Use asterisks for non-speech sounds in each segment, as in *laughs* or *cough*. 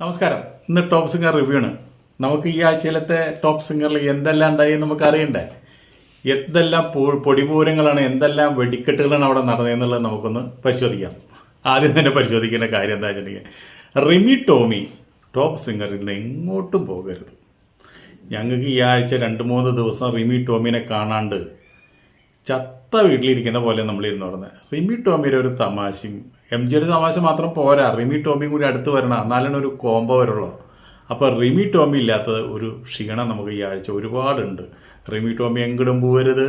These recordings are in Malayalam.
നമസ്കാരം. ഇന്ന് ടോപ്പ് സിംഗർ റിവ്യൂ ആണ്. നമുക്ക് ഈ ആഴ്ചയിലത്തെ ടോപ്പ് സിംഗറിൽ എന്തെല്ലാം ഉണ്ടായി നമുക്ക് അറിയണ്ടേ? എന്തെല്ലാം പൊടിപൂരങ്ങളാണ് എന്തെല്ലാം വെടിക്കെട്ടുകളാണ് അവിടെ നടന്നതെന്നുള്ളത് നമുക്കൊന്ന് പരിശോധിക്കാം. ആദ്യം തന്നെ പരിശോധിക്കേണ്ട കാര്യം എന്താ വെച്ചിട്ടുണ്ടെങ്കിൽ റിമി ടോമി ടോപ്പ് സിംഗറിൽ നിന്ന് എങ്ങോട്ടും പോകരുത്. ഞങ്ങൾക്ക് ഈ ആഴ്ച രണ്ട് മൂന്ന് ദിവസം റിമി ടോമിനെ കാണാണ്ട് ചത്ത വീട്ടിലിരിക്കുന്ന പോലെ നമ്മളിരുന്ന് പറഞ്ഞത് റിമി ടോമിയുടെ ഒരു തമാശയും എം ജിയുടെ തമാശ മാത്രം പോരാ. റിമി ടോമിയും കൂടി അടുത്ത് വരണം. എന്നാലാണ് ഒരു കോംബോ വരുള്ളൂ. അപ്പോൾ റിമി ടോമി ഇല്ലാത്തത് ഒരു ക്ഷീണം നമുക്ക് ഈ ആഴ്ച ഒരുപാടുണ്ട്. റിമി ടോമി എങ്കിലും പോകരുത്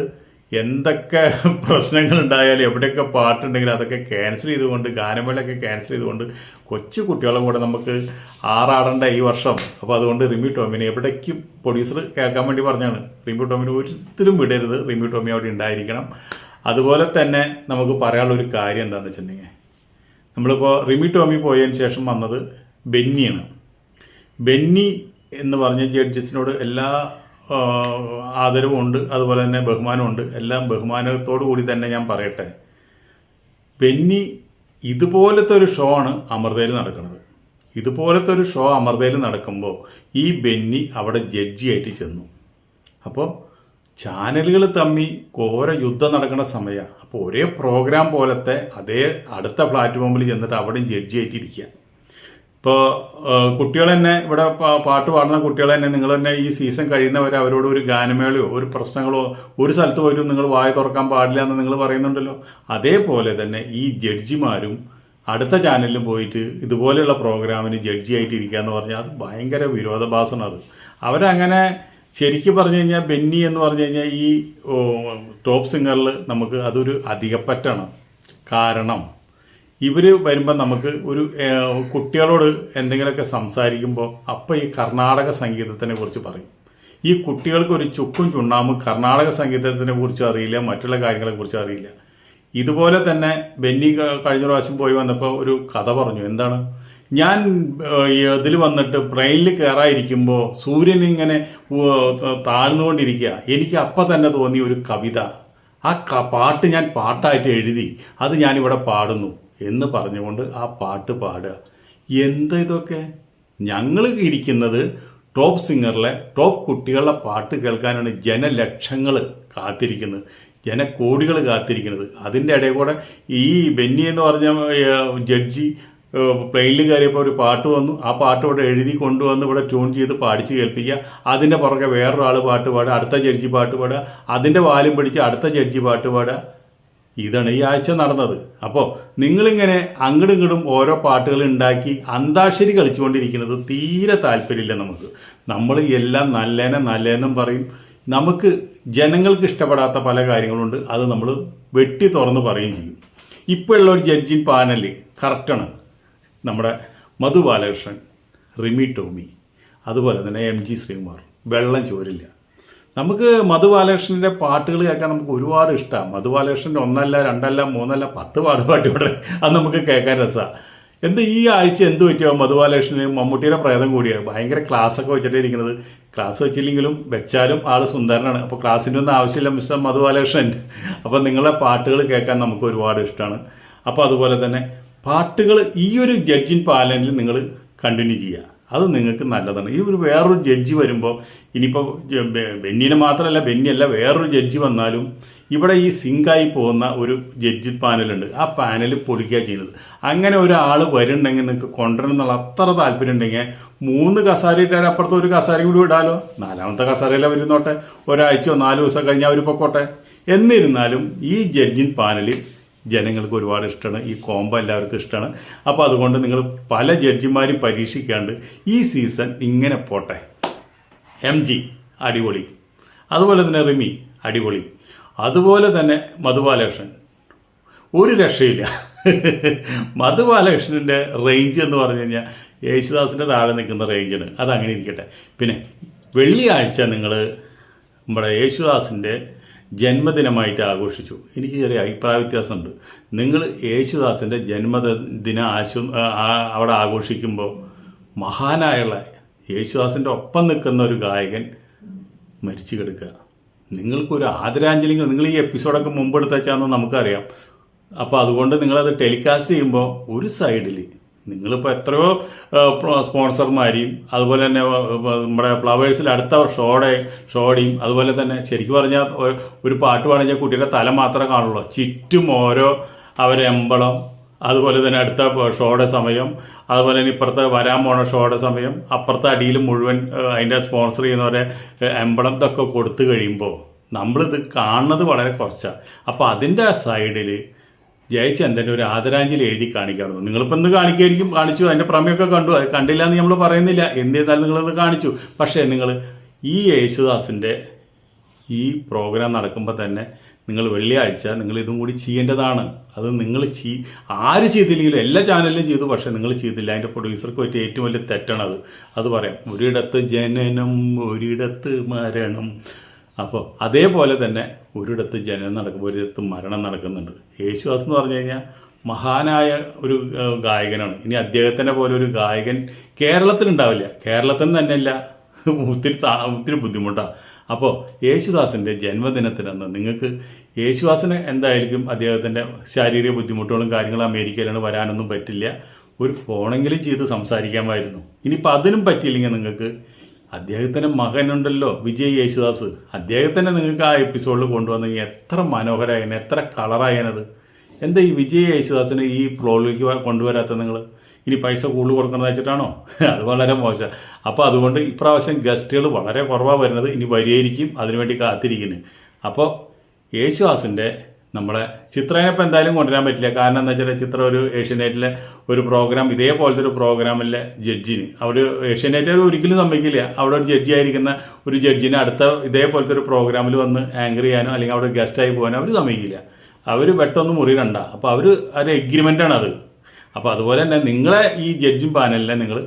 എന്തൊക്കെ പ്രശ്നങ്ങൾ ഉണ്ടായാലും എവിടെയൊക്കെ പാട്ടുണ്ടെങ്കിലും അതൊക്കെ ക്യാൻസൽ ചെയ്തുകൊണ്ട് ഗാനമേളയൊക്കെ ക്യാൻസൽ ചെയ്തുകൊണ്ട് കൊച്ചു കുട്ടികളും കൂടെ നമുക്ക് ആറാടേണ്ട ഈ വർഷം. അപ്പോൾ അതുകൊണ്ട് റിമി ടോമിനെ എവിടേക്ക് പ്രൊഡ്യൂസർ കേൾക്കാൻ വേണ്ടി പറഞ്ഞാണ്. റിമി ടോമിനെ ഒരിക്കലും വിടരുത്. റിമി ടോമി അവിടെ ഉണ്ടായിരിക്കണം. അതുപോലെ തന്നെ നമുക്ക് പറയാനുള്ള ഒരു കാര്യം എന്താണെന്ന് വെച്ചിട്ടുണ്ടെങ്കിൽ നമ്മളിപ്പോൾ റിമി ടോമി പോയതിന് ശേഷം വന്നത് ബെന്നിയാണ്. ബെന്നി എന്ന് പറഞ്ഞ ജഡ്ജസിനോട് എല്ലാ ആദരവും ഉണ്ട് അതുപോലെ തന്നെ ബഹുമാനമുണ്ട് എല്ലാം ബഹുമാനത്തോടു കൂടി തന്നെ ഞാൻ പറയട്ടെ. ബെന്നി ഇതുപോലത്തെ ഒരു ഷോ ആണ് അമൃതയിൽ നടക്കുന്നത്. ഇതുപോലത്തെ ഒരു ഷോ അമൃതയിൽ നടക്കുമ്പോൾ ഈ ബെന്നി അവിടെ ജഡ്ജിയായിട്ട് ചെന്നു. അപ്പോൾ ചാനലുകൾ തമ്മി ഘോര യുദ്ധം നടക്കുന്ന സമയമാണ് അപ്പോൾ ഒരേ പ്രോഗ്രാം പോലത്തെ അതേ അടുത്ത പ്ലാറ്റ്ഫോമിൽ ചെന്നിട്ട് അവിടെയും ജഡ്ജിയായിട്ടിരിക്കുക ഇപ്പോൾ കുട്ടികൾ തന്നെ ഇവിടെ പാട്ട് പാടുന്ന കുട്ടികൾ തന്നെ നിങ്ങൾ തന്നെ ഈ സീസൺ കഴിയുന്നവരെ അവരോട് ഒരു ഗാനമേളയോ ഒരു പ്രശ്നങ്ങളോ ഒരു സ്ഥലത്ത് പോലും നിങ്ങൾ വായ തുറക്കാൻ പാടില്ല എന്ന് നിങ്ങൾ പറയുന്നുണ്ടല്ലോ. അതേപോലെ തന്നെ ഈ ജഡ്ജിമാരും അടുത്ത ചാനലിലും പോയിട്ട് ഇതുപോലെയുള്ള പ്രോഗ്രാമിന് ജഡ്ജി ഇരിക്കുക എന്ന് പറഞ്ഞാൽ അത് ഭയങ്കര വിരോധാഭാസമാണ് അത്. അവരങ്ങനെ ശരിക്കും പറഞ്ഞു കഴിഞ്ഞാൽ ബെന്നി എന്ന് പറഞ്ഞു കഴിഞ്ഞാൽ ഈ ടോപ്പ് സിംഗറിൽ നമുക്ക് അതൊരു അധികപ്പറ്റാണ്. കാരണം ഇവർ വരുമ്പോൾ നമുക്ക് ഒരു കുട്ടികളോട് എന്തെങ്കിലുമൊക്കെ സംസാരിക്കുമ്പോൾ അപ്പോൾ ഈ കർണാടക സംഗീതത്തിനെ കുറിച്ച് പറയും. ഈ കുട്ടികൾക്ക് ഒരു ചുക്കും ചുണ്ണാമും കർണാടക സംഗീതത്തിനെ കുറിച്ച് അറിയില്ല മറ്റുള്ള കാര്യങ്ങളെ കുറിച്ച് അറിയില്ല. ഇതുപോലെ തന്നെ ബെന്നി കഴിഞ്ഞ പ്രാവശ്യം പോയി വന്നപ്പോൾ ഒരു കഥ പറഞ്ഞു. എന്താണ്? ഞാൻ ഇതിൽ വന്നിട്ട് ട്രെയിനിൽ കയറാതിരിക്കുമ്പോൾ സൂര്യൻ ഇങ്ങനെ താഴ്ന്നുകൊണ്ടിരിക്കുക എനിക്ക് അപ്പം തന്നെ തോന്നിയ ഒരു കവിത. ആ പാട്ട് ഞാൻ പാട്ടായിട്ട് എഴുതി. അത് ഞാനിവിടെ പാടുന്നു എന്ന് പറഞ്ഞുകൊണ്ട് ആ പാട്ട് പാടുക. എന്താ ഇതൊക്കെ? ഞങ്ങൾ ഇരിക്കുന്നത് ടോപ്പ് സിംഗറിലെ ടോപ്പ് കുട്ടികളുടെ പാട്ട് കേൾക്കാനാണ് ജനലക്ഷങ്ങൾ കാത്തിരിക്കുന്നത്. ജനക്കോടികൾ കാത്തിരിക്കുന്നത്. അതിന്റെ ഇടയിൽ കൂടെ ഈ ബെന്നി എന്ന് പറഞ്ഞ ജഡ്ജി പ്ലെയിനിൽ കയറിയപ്പോൾ ഒരു പാട്ട് വന്നു. ആ പാട്ട് ഇവിടെ എഴുതി കൊണ്ടുവന്ന് ഇവിടെ ട്യൂൺ ചെയ്ത് പാടിച്ച് കേൾപ്പിക്കുക. അതിന്റെ പുറകെ വേറൊരാൾ പാട്ട് പാടുക. അടുത്ത ജഡ്ജി പാട്ട് പാടുക. അതിന്റെ വാലും പിടിച്ച് അടുത്ത ജഡ്ജി പാട്ട് പാടുക. ഇതാണ് ഈ ആഴ്ച നടന്നത്. അപ്പോൾ നിങ്ങളിങ്ങനെ അങ്ങടും ഇങ്ങടും ഓരോ പാട്ടുകൾ ഉണ്ടാക്കി അന്താക്ഷരി കളിച്ചുകൊണ്ടിരിക്കുന്നത് തീരെ താല്പര്യമില്ല നമുക്ക്. നമ്മൾ എല്ലാം നല്ലതിനെ നല്ലതെന്നും പറയും. നമുക്ക് ജനങ്ങൾക്ക് ഇഷ്ടപ്പെടാത്ത പല കാര്യങ്ങളുണ്ട്. അത് നമ്മൾ വെട്ടി തുറന്ന് പറയുകയും ചെയ്യും. ഇപ്പോൾ ഉള്ള ഒരു ജഡ്ജിൻ പാനൽ കറക്റ്റാണ്. നമ്മുടെ മധു ബാലകൃഷ്ണൻ റിമി ടോമി അതുപോലെ തന്നെ എം ജി ശ്രീകുമാർ. വെള്ളം ചോരില്ല. നമുക്ക് മധു ബാലകൃഷ്ണന്റെ പാട്ടുകൾ കേൾക്കാൻ നമുക്ക് ഒരുപാട് ഇഷ്ടമാണ് മധു ബാലകൃഷ്ണന്റെ ഒന്നല്ല രണ്ടല്ല മൂന്നല്ല പത്ത് പാട്ട് പാട്ടിയോടെ അത് നമുക്ക് കേൾക്കാൻ രസമാണ് എന്ത് ഈ ആഴ്ച എന്ത് പറ്റിയോ? മധു ബാലകൃഷ്ണന് മമ്മൂട്ടിയുടെ പ്രേതം കൂടിയാണ് ഭയങ്കര ക്ലാസ് ഒക്കെ വെച്ചിട്ട് ഇരിക്കുന്നത്. ക്ലാസ് വെച്ചില്ലെങ്കിലും വെച്ചാലും ആൾ സുന്ദരനാണ്. അപ്പോൾ ക്ലാസ്സിന്റെ ഒന്നും ആവശ്യമില്ല മിസ്റ്റർ മധു ബാലകൃഷ്ണൻ. അപ്പോൾ നിങ്ങളെ പാട്ടുകൾ കേൾക്കാൻ നമുക്ക് ഒരുപാട് ഇഷ്ടമാണ് അപ്പോൾ അതുപോലെ തന്നെ പാട്ടുകൾ ഈ ഒരു ജഡ്ജിൻ പാലനിൽ നിങ്ങൾ കണ്ടിന്യൂ ചെയ്യുക. അത് നിങ്ങൾക്ക് നല്ലതാണ്. ഈ ഒരു വേറൊരു ജഡ്ജി വരുമ്പോൾ ഇനിയിപ്പോൾ ബെന്നിനെ മാത്രമല്ല ബെന്നിയല്ല വേറൊരു ജഡ്ജി വന്നാലും ഇവിടെ ഈ സിങ്കായി പോകുന്ന ഒരു ജഡ്ജി പാനലുണ്ട്. ആ പാനൽ പൊളിക്കുക ചെയ്യുന്നത്. അങ്ങനെ ഒരാൾ വരുന്നുണ്ടെങ്കിൽ നിങ്ങൾക്ക് കൊണ്ടുവരണം എന്നുള്ള അത്ര താല്പര്യം ഉണ്ടെങ്കിൽ മൂന്ന് കസാര ഇട്ടാൽ അപ്പുറത്ത് ഒരു കസാരയും കൂടി ഇടാലോ? നാലാമത്തെ കസാരയിലെ വരുന്നോട്ടെ ഒരാഴ്ചയോ നാല് ദിവസം കഴിഞ്ഞാൽ അവർ പൊക്കോട്ടെ എന്നിരുന്നാലും ഈ ജഡ്ജിൻ പാനൽ ജനങ്ങൾക്ക് ഒരുപാട് ഇഷ്ടമാണ്. ഈ കോംബോ എല്ലാവർക്കും ഇഷ്ടമാണ്. അപ്പോൾ അതുകൊണ്ട് നിങ്ങൾ പല ജഡ്ജിമാരും പരീക്ഷിക്കാണ്ട് ഈ സീസൺ ഇങ്ങനെ പോട്ടെ. എം ജി അടിപൊളി. അതുപോലെ തന്നെ റിമി അടിപൊളി. അതുപോലെ തന്നെ മധുബാലകൃഷ്ണൻ. ഒരു രക്ഷയില്ല. മധുബാലകൃഷ്ണന്റെ റേഞ്ച് എന്ന് പറഞ്ഞു കഴിഞ്ഞാൽ യേശുദാസിന്റെ താഴെ നിൽക്കുന്ന റേഞ്ചാണ് അതങ്ങനെ ഇരിക്കട്ടെ. പിന്നെ വെള്ളിയാഴ്ച നിങ്ങൾ നമ്മുടെ യേശുദാസിന്റെ ജന്മദിനമായിട്ട് ആഘോഷിച്ചു. എനിക്ക് ചെറിയ അഭിപ്രായ വ്യത്യാസമുണ്ട്. നിങ്ങൾ യേശുദാസിന്റെ ജന്മദിന ആശു അവിടെ ആഘോഷിക്കുമ്പോൾ മഹാനായുള്ള യേശുദാസിന്റെ ഒപ്പം നിൽക്കുന്ന ഒരു ഗായകൻ മരിച്ചു കിടക്കുക. നിങ്ങൾക്കൊരു ആദരാഞ്ജലി നിങ്ങൾ ഈ എപ്പിസോഡൊക്കെ മുമ്പ് എടുത്ത് വെച്ചാന്ന് നമുക്കറിയാം. അപ്പോൾ അതുകൊണ്ട് നിങ്ങളത് ടെലികാസ്റ്റ് ചെയ്യുമ്പോൾ ഒരു സൈഡിൽ നിങ്ങളിപ്പോൾ എത്രയോ സ്പോൺസർമാരെയും അതുപോലെ തന്നെ നമ്മുടെ ഫ്ലവേഴ്സിൽ അടുത്ത ഷോടെ ഷോടെയും അതുപോലെ തന്നെ ശരിക്കും പറഞ്ഞാൽ ഒരു പാട്ട് പാടിഞ്ഞാൽ കുട്ടിയുടെ തല മാത്രമേ കാണുള്ളൂ. ചുറ്റും ഓരോ അവരെ എമ്പളം അതുപോലെ തന്നെ അടുത്ത ഷോയുടെ സമയം അതുപോലെ തന്നെ ഇപ്പുറത്തെ വരാൻ പോണ ഷോയുടെ സമയം അപ്പുറത്തെ അടിയിൽ മുഴുവൻ അതിന്റെ സ്പോൺസർ ചെയ്യുന്നവരെ എമ്പളം ഇതൊക്കെ കൊടുത്തു കഴിയുമ്പോൾ നമ്മളിത് കാണുന്നത് വളരെ കുറച്ചാണ് അപ്പോൾ അതിന്റെ സൈഡിൽ ജയചന്ദ്രൻ ഒരു ആദരാഞ്ജലി എഴുതി കാണിക്കാറുണ്ട് നിങ്ങളിപ്പോൾ ഇന്ന് കാണിക്കായിരിക്കും കാണിച്ചു. അതിന്റെ പ്രമേയമൊക്കെ കണ്ടു. അത് കണ്ടില്ല എന്ന് നമ്മൾ പറയുന്നില്ല. എന്ത് ചെയ്താലും നിങ്ങളത് കാണിച്ചു. പക്ഷേ നിങ്ങൾ ഈ യേശുദാസിന്റെ ഈ പ്രോഗ്രാം നടക്കുമ്പോൾ തന്നെ നിങ്ങൾ വെള്ളിയാഴ്ച നിങ്ങൾ ഇതും കൂടി ചെയ്യേണ്ടതാണ്. അത് നിങ്ങൾ ചെയ് ആര് ചെയ്തില്ലെങ്കിലും എല്ലാ ചാനലിലും ചെയ്തു പക്ഷേ നിങ്ങൾ ചെയ്തില്ല. അതിന്റെ പ്രൊഡ്യൂസർക്ക് പറ്റിയ ഏറ്റവും വലിയ തെറ്റാണ് അത് അത് പറയാം ഒരിടത്ത് ജനനം ഒരിടത്ത് മരണം അപ്പോൾ അതേപോലെ തന്നെ ഒരിടത്ത് ജനനം നടക്കും ഒരിടത്ത് മരണം നടക്കുന്നുണ്ട്. യേശുദാസ് എന്ന് പറഞ്ഞു കഴിഞ്ഞാൽ മഹാനായ ഒരു ഗായകനാണ്. ഇനി അദ്ദേഹത്തിന്റെ പോലെ ഒരു ഗായകൻ കേരളത്തിൽ നിന്ന് തന്നെയല്ല ഒത്തിരി ഒത്തിരി ബുദ്ധിമുട്ടാണ് അപ്പോൾ യേശുദാസിന്റെ ജന്മദിനത്തിനന്ന് നിങ്ങൾക്ക് യേശുദാസിന് എന്തായിരിക്കും അദ്ദേഹത്തിന്റെ ശാരീരിക ബുദ്ധിമുട്ടുകളും കാര്യങ്ങളും അമേരിക്കയിലാണ് വരാനൊന്നും പറ്റില്ല. ഒരു ഫോണെങ്കിലും ചെയ്ത് സംസാരിക്കാമായിരുന്നു. ഇനിയിപ്പോൾ അതിനും പറ്റിയില്ലെങ്കിൽ നിങ്ങൾക്ക് അദ്ദേഹത്തിന്റെ മകനുണ്ടല്ലോ വിജയ് യേശുദാസ്. അദ്ദേഹത്തിനെ നിങ്ങൾക്ക് ആ എപ്പിസോഡിൽ കൊണ്ടുവന്നെങ്കിൽ എത്ര മനോഹരമായേനെ എത്ര കളറായതിനത് എന്താ ഈ വിജയ് യേശുദാസിനെ ഈ പ്രോളിലേക്ക് കൊണ്ടുവരാത്ത നിങ്ങൾ ഇനി പൈസ കൂടുതൽ കൊടുക്കണമെന്ന് വെച്ചിട്ടാണോ? *laughs* അത് വളരെ മോശം. അപ്പോൾ അതുകൊണ്ട് ഇപ്രാവശ്യം ഗസ്റ്റുകൾ വളരെ കുറവാണ് വരുന്നത്. ഇനി വരികയായിരിക്കും. അതിനുവേണ്ടി കാത്തിരിക്കുന്നത് അപ്പോൾ യേശുദാസിന്റെ നമ്മളെ ചിത്രനെ ഇപ്പം എന്തായാലും കൊണ്ടുവരാൻ പറ്റില്ല. കാരണം എന്താ വെച്ചാൽ ചിത്ര ഒരു ഏഷ്യാനെറ്റിലെ ഒരു പ്രോഗ്രാം ഇതേപോലത്തെ ഒരു പ്രോഗ്രാമിലെ ജഡ്ജിന് അവിടെ ഏഷ്യനെറ്റ് ഒരിക്കലും സമ്മതിക്കില്ല. അവിടെ ഒരു ജഡ്ജി ആയിരിക്കുന്ന ഒരു ജഡ്ജിനെ അടുത്ത ഇതേപോലത്തെ ഒരു പ്രോഗ്രാമിൽ വന്ന് ആങ്കർ ചെയ്യാനോ അല്ലെങ്കിൽ അവിടെ ഗസ്റ്റായി പോകാനോ അവർ സമ്മതിക്കില്ല. അവർ പെട്ടെന്ന് മുറി കണ്ട. അപ്പോൾ അവർ ഒരു എഗ്രിമെന്റാണ് അത് അപ്പോൾ അതുപോലെ തന്നെ നിങ്ങളെ ഈ ജഡ്ജിങ് പാനലിനെ നിങ്ങൾ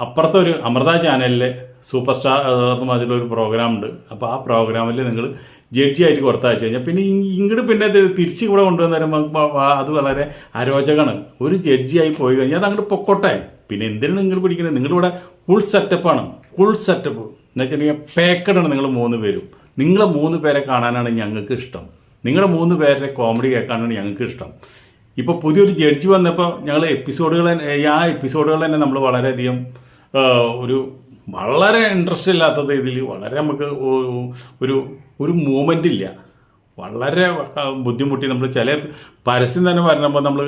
അപ്പുറത്തെ ഒരു അമൃത ചാനലിലെ സൂപ്പർ സ്റ്റാർ എന്ന ഒരു പ്രോഗ്രാം ഉണ്ട് അപ്പോൾ ആ പ്രോഗ്രാമിൽ നിങ്ങൾ ജഡ്ജി ആയിട്ട് കൊടുത്തയച്ചു കഴിഞ്ഞാൽ പിന്നെ ഇങ്ങോട്ട് പിന്നെ തിരിച്ച് ഇവിടെ കൊണ്ടുവന്ന് തരുമ്പോൾ വ- വ- അത് വളരെ അരോചകമാണ്. ഒരു ജഡ്ജിയായി പോയി കഴിഞ്ഞാൽ അത് അങ്ങോട്ട് പൊക്കോട്ടെ. പിന്നെ എന്തിനാണ് നിങ്ങൾ പിടിക്കുന്നത്? നിങ്ങളിവിടെ ഫുൾ സെറ്റപ്പാണ് ഫുൾ സെറ്റപ്പ് എന്ന് വെച്ചിട്ടുണ്ടെങ്കിൽ പേക്കഡാണ് നിങ്ങൾ മൂന്ന് പേരും. നിങ്ങളെ മൂന്ന് പേരെ കാണാനാണ് ഞങ്ങൾക്ക് ഇഷ്ടം. നിങ്ങളുടെ മൂന്ന് പേരുടെ കോമഡി കേൾക്കാനാണ് ഞങ്ങൾക്ക് ഇഷ്ടം. ഇപ്പോൾ പുതിയൊരു ജഡ്ജി വന്നപ്പോൾ ഞങ്ങൾ എപ്പിസോഡുകൾ ആ എപ്പിസോഡുകൾ തന്നെ നമ്മൾ വളരെയധികം ഒരു വളരെ ഇൻട്രസ്റ്റ് ഇല്ലാത്തത് ഇതിൽ വളരെ നമുക്ക് ഒരു ഒരു മൂമെന്റ് ഇല്ല. വളരെ ബുദ്ധിമുട്ടി നമ്മൾ ചില പരസ്യം തന്നെ വരണമ്പോൾ നമ്മൾ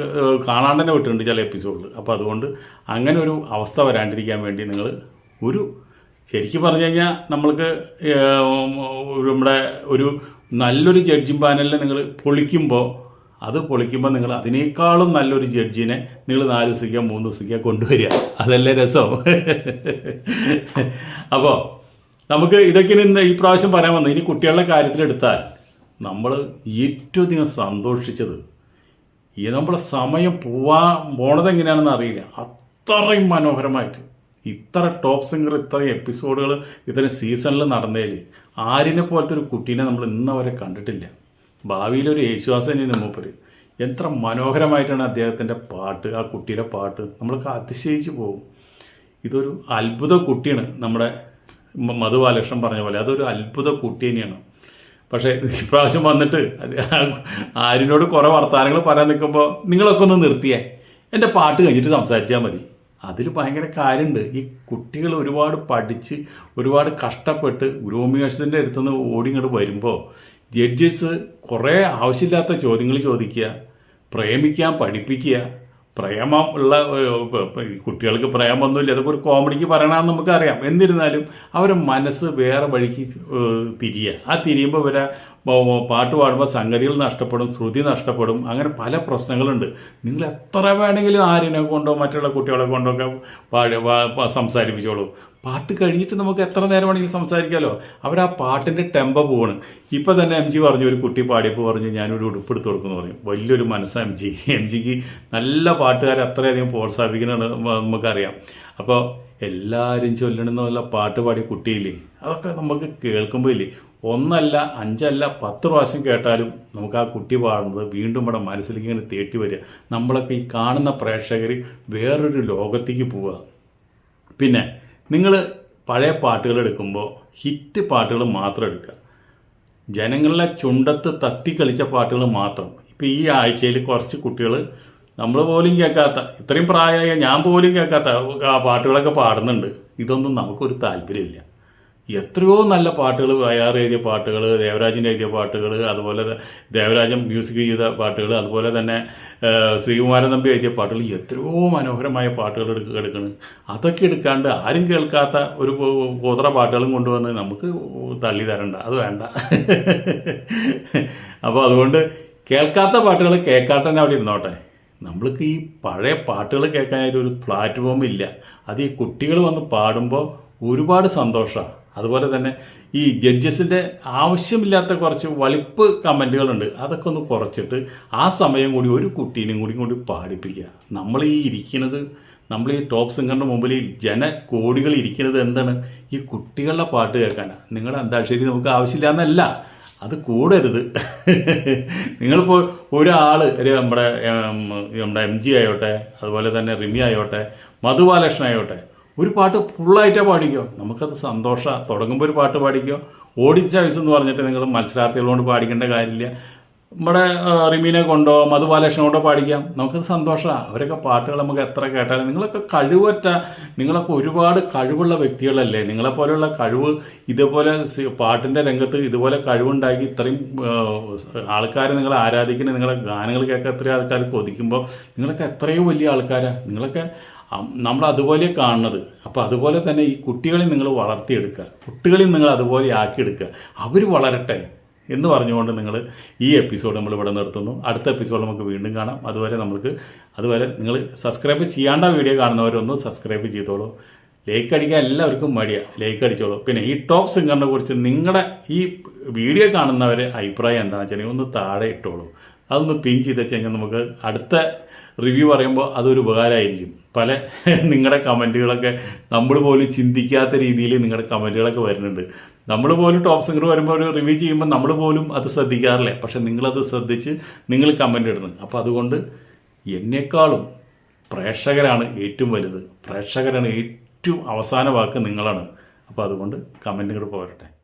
കാണാണ്ട് തന്നെ വിട്ടിട്ടുണ്ട് ചില എപ്പിസോഡിൽ അപ്പോൾ അതുകൊണ്ട് അങ്ങനെ ഒരു അവസ്ഥ വരാണ്ടിരിക്കാൻ വേണ്ടി നിങ്ങൾ ഒരു ശരിക്കും പറഞ്ഞു കഴിഞ്ഞാൽ നമ്മൾക്ക് നമ്മുടെ ഒരു നല്ലൊരു ജഡ്ജിംഗ് പാനലിൽ നിങ്ങൾ പൊളിക്കുമ്പോൾ അത് പൊളിക്കുമ്പോൾ നിങ്ങൾ അതിനേക്കാളും നല്ലൊരു ജഡ്ജിനെ നിങ്ങൾ നാല് ദിവസിക്കുക മൂന്ന് ദിവസിക്കുക കൊണ്ടുവരിക. അതല്ലേ രസം? അപ്പോൾ നമുക്ക് ഇതൊക്കെ ഇന്ന് ഈ പ്രാവശ്യം പറയാൻ വന്നത് ഇനി കുട്ടികളുടെ കാര്യത്തിലെടുത്താൽ നമ്മൾ ഏറ്റവും അധികം സന്തോഷിച്ചത് ഈ നമ്മളെ സമയം പോവാ പോണത് എങ്ങനെയാണെന്ന് അറിയില്ല. അത്രയും മനോഹരമായിട്ട്. ഇത്ര ടോപ്പ് സിംഗർ ഇത്ര എപ്പിസോഡുകൾ ഇത്രയും സീസണിൽ നടന്നതിൽ ആരിനെ പോലത്തെ ഒരു കുട്ടീനെ നമ്മൾ ഇന്നവരെ കണ്ടിട്ടില്ല. ഭാവിയിലൊരു യേശുവാസനാണ് മൂപ്പര്. എത്ര മനോഹരമായിട്ടാണ് അദ്ദേഹത്തിന്റെ പാട്ട് ആ കുട്ടിയുടെ പാട്ട് നമ്മളൊക്കെ അതിശയിച്ചു പോകും. ഇതൊരു അത്ഭുത കുട്ടിയാണ് നമ്മുടെ മധു ബാലകൃഷ്ണൻ പറഞ്ഞ പോലെ. അതൊരു അത്ഭുത കുട്ടി തന്നെയാണ്. പക്ഷേ ഇപ്രാവശ്യം വന്നിട്ട് ആരിനോട് കുറേ വർത്തമാനങ്ങൾ പറയാൻ നിൽക്കുമ്പോൾ നിങ്ങളൊക്കെ ഒന്ന് നിർത്തിയേ. എന്റെ പാട്ട് കഴിഞ്ഞിട്ട് സംസാരിച്ചാൽ മതി. അതിൽ ഭയങ്കര കാര്യമുണ്ട് ഈ കുട്ടികൾ ഒരുപാട് പഠിച്ച് ഒരുപാട് കഷ്ടപ്പെട്ട് ഗ്രൂമിയേഴ്സിന്റെ അടുത്തുനിന്ന് ഓടി ഇങ്ങോട്ട് വരുമ്പോൾ ജഡ്ജസ് കുറേ ആവശ്യമില്ലാത്ത ചോദ്യങ്ങൾ ചോദിക്കുക പ്രേമിക്കാൻ പഠിപ്പിക്കുക പ്രേമം ഉള്ള കുട്ടികൾക്ക് പ്രേമൊന്നുമില്ല. അതൊക്കെ ഒരു കോമഡിക്ക് പറയണമെന്ന് നമുക്കറിയാം. എന്നിരുന്നാലും അവരെ മനസ്സ് വേറെ വഴിക്ക് തിരിയുക ആ തിരിയുമ്പോൾ ഇവരെ പാട്ട് പാടുമ്പോൾ സംഗതികൾ നഷ്ടപ്പെടും ശ്രുതി നഷ്ടപ്പെടും അങ്ങനെ പല പ്രശ്നങ്ങളുണ്ട്. നിങ്ങൾ എത്ര വേണമെങ്കിലും ആരിനെ കൊണ്ടോ മറ്റുള്ള കുട്ടികളെ കൊണ്ടോ ഒക്കെ സംസാരിപ്പിച്ചോളൂ. പാട്ട് കഴിഞ്ഞിട്ട് നമുക്ക് എത്ര നേരം വേണമെങ്കിലും സംസാരിക്കാമല്ലോ അവർ ആ പാട്ടിന്റെ ടെമ്പ പോവാണ് ഇപ്പം തന്നെ എം ജി പറഞ്ഞു ഒരു കുട്ടി പാടിയപ്പോൾ പറഞ്ഞു ഞാനൊരു ഉടുപ്പെടുത്ത് കൊടുക്കുമെന്ന് പറഞ്ഞു. വലിയൊരു മനസ്സാണ് എം ജി എം ജിക്ക് നല്ല പാട്ടുകാരെ അത്രയധികം പ്രോത്സാഹിപ്പിക്കുന്നതാണ് നമുക്കറിയാം. അപ്പോൾ എല്ലാവരും ചൊല്ലണമെന്നുള്ള പാട്ട് പാടിയ കുട്ടിയില്ലേ? അതൊക്കെ നമുക്ക് കേൾക്കുമ്പോൾ ഇല്ലേ? ഒന്നല്ല അഞ്ചല്ല പത്ത് പ്രാവശ്യം കേട്ടാലും നമുക്ക് ആ കുട്ടി പാടുന്നത് വീണ്ടും ഇവിടെ മനസ്സിലേക്ക് ഇങ്ങനെ തേട്ടി വരിക. നമ്മളൊക്കെ ഈ കാണുന്ന പ്രേക്ഷകർ വേറൊരു ലോകത്തേക്ക് പോവുക. പിന്നെ നിങ്ങൾ പഴയ പാട്ടുകൾ എടുക്കുമ്പോൾ ഹിറ്റ് പാട്ടുകൾ മാത്രം എടുക്കുക. ജനങ്ങളുടെ ചുണ്ടത്ത് തത്തി കളിച്ച പാട്ടുകൾ മാത്രം. ഇപ്പോൾ ഈ ആഴ്ചയിൽ കുറച്ച് കുട്ടികൾ നമ്മൾ പോലും കേൾക്കാത്ത ഇത്രയും പ്രായമായ ഞാൻ പോലും കേൾക്കാത്ത ആ പാട്ടുകളൊക്കെ പാടുന്നുണ്ട്. ഇതൊന്നും നമുക്കൊരു താല്പര്യമില്ല. എത്രയോ നല്ല പാട്ടുകൾ വയലാർ എഴുതിയ പാട്ടുകൾ ദേവരാജന്റെ എഴുതിയ പാട്ടുകൾ അതുപോലെ ദേവരാജൻ മ്യൂസിക് ചെയ്ത പാട്ടുകൾ അതുപോലെ തന്നെ ശ്രീകുമാരൻ തമ്പി എഴുതിയ പാട്ടുകൾ എത്രയോ മനോഹരമായ പാട്ടുകൾ എടുക്ക എടുക്കണം. അതൊക്കെ എടുക്കാണ്ട് ആരും കേൾക്കാത്ത ഒരു പോത്ര പാട്ടുകളും കൊണ്ടുവന്ന് നമുക്ക് തള്ളി തരണ്ട. അത് വേണ്ട. *laughs* അപ്പോൾ അതുകൊണ്ട് കേൾക്കാത്ത പാട്ടുകൾ കേൾക്കാത്ത തന്നെ അവിടെ ഇരുന്നോട്ടെ. നമ്മൾക്ക് ഈ പഴയ പാട്ടുകൾ കേൾക്കാനായിട്ട് ഒരു പ്ലാറ്റ്ഫോം ഇല്ല. അത് ഈ കുട്ടികൾ വന്ന് പാടുമ്പോൾ ഒരുപാട് സന്തോഷമാണ് അതുപോലെ തന്നെ ഈ ജഡ്ജസിന്റെ ആവശ്യമില്ലാത്ത കുറച്ച് വലിപ്പ് കമന്റുകളുണ്ട് അതൊക്കെ ഒന്ന് കുറച്ചിട്ട് ആ സമയം കൂടി ഒരു കുട്ടീനെയും കൂടി കൂടി പാടിപ്പിക്കുക. നമ്മൾ ഈ ഇരിക്കുന്നത് നമ്മൾ ഈ ടോപ്പ് സിംഗറിന്റെ മുമ്പിൽ ജന കോടികൾ ഇരിക്കുന്നത് എന്താണ്? ഈ കുട്ടികളുടെ പാട്ട് കേൾക്കാനാണ് നിങ്ങളുടെ അന്താക്ഷരി നമുക്ക് ആവശ്യമില്ല എന്നല്ല. അത് കൂടരുത്. നിങ്ങളിപ്പോൾ ഒരാൾ ഒരു നമ്മുടെ നമ്മുടെ എം ജി ആയോട്ടെ അതുപോലെ തന്നെ റിമി ആയോട്ടെ മധുബാലകൃഷ്ണൻ ആയോട്ടെ ഒരു പാട്ട് ഫുള്ളായിട്ടേ പാടിക്കോ? നമുക്കത് സന്തോഷമാണ് തുടങ്ങുമ്പോൾ ഒരു പാട്ട് പാടിക്കോ? ഓടിച്ച വയസ്സ് എന്ന് പറഞ്ഞിട്ട് നിങ്ങൾ മത്സരാർത്ഥികളോട് പാടിക്കേണ്ട കാര്യമില്ല. നമ്മുടെ റിമീനെ കൊണ്ടോ മധുബാലകൃഷ്ണൻ കൊണ്ടോ പാടിക്കാം. നമുക്കത് സന്തോഷമാണ് അവരൊക്കെ പാട്ടുകൾ നമുക്ക് എത്ര കേട്ടാലും നിങ്ങളൊക്കെ കഴിവറ്റ നിങ്ങളൊക്കെ ഒരുപാട് കഴിവുള്ള വ്യക്തികളല്ലേ. നിങ്ങളെപ്പോലെയുള്ള കഴിവ് ഇതുപോലെ പാട്ടിന്റെ രംഗത്ത് ഇതുപോലെ കഴിവുണ്ടാക്കി ഇത്രയും ആൾക്കാർ നിങ്ങളെ ആരാധിക്കുന്ന നിങ്ങളുടെ ഗാനങ്ങൾ കേൾക്കാൻ എത്രയും ആൾക്കാർ കൊതിക്കുമ്പോൾ നിങ്ങളൊക്കെ എത്രയോ വലിയ ആൾക്കാരാണ് നിങ്ങളൊക്കെ നമ്മൾ അതുപോലെ കാണുന്നത്. അപ്പോൾ അതുപോലെ തന്നെ ഈ കുട്ടികളെ നിങ്ങൾ വളർത്തിയെടുക്കുക. കുട്ടികളെയും നിങ്ങൾ അതുപോലെ ആക്കിയെടുക്കുക. അവർ വളരട്ടെ. എന്ന് പറഞ്ഞുകൊണ്ട് നിങ്ങൾ ഈ എപ്പിസോഡ് നമ്മൾ ഇവിടെ നിർത്തുന്നു. അടുത്ത എപ്പിസോഡ് നമുക്ക് വീണ്ടും കാണാം. അതുവരെ നമുക്ക് അതുവരെ നിങ്ങൾ സബ്സ്ക്രൈബ് ചെയ്യാണ്ട വീഡിയോ കാണുന്നവരൊന്ന് സബ്സ്ക്രൈബ് ചെയ്തോളൂ. ലൈക്ക് അടിക്കാൻ എല്ലാവർക്കും മടിയാണ് ലൈക്ക് അടിച്ചോളൂ. പിന്നെ ഈ ടോപ്പ് സിംഗറിനെ കുറിച്ച് നിങ്ങളുടെ ഈ വീഡിയോ കാണുന്നവരെ അഭിപ്രായം എന്താണെന്ന് വെച്ചാൽ ഒന്ന് താഴെ ഇട്ടോളൂ. അതൊന്ന് പിൻ ചെയ്ത് വെച്ച് കഴിഞ്ഞാൽ നമുക്ക് അടുത്ത റിവ്യൂ പറയുമ്പോൾ അതൊരു ഉപകാരമായിരിക്കും. പല *laughs* നിങ്ങളുടെ കമന്റുകളൊക്കെ നമ്മൾ പോലും ചിന്തിക്കാത്ത രീതിയിൽ നിങ്ങളുടെ കമന്റുകളൊക്കെ വരുന്നുണ്ട്. നമ്മൾ പോലും ടോപ്പ് സിംഗർ വരുമ്പോൾ ഒരു റിവ്യൂ ചെയ്യുമ്പോൾ നമ്മൾ പോലും അത് ശ്രദ്ധിക്കാറില്ല. പക്ഷെ നിങ്ങളത് ശ്രദ്ധിച്ച് നിങ്ങൾ കമന്റ് ഇടുന്നു അപ്പോൾ അതുകൊണ്ട് എന്നെക്കാളും പ്രേക്ഷകരാണ് ഏറ്റവും വലുത്. പ്രേക്ഷകരാണ് ഏറ്റവും അവസാന വാക്ക് നിങ്ങളാണ്. അപ്പോൾ അതുകൊണ്ട് കമന്റുകൾ പോരട്ടെ.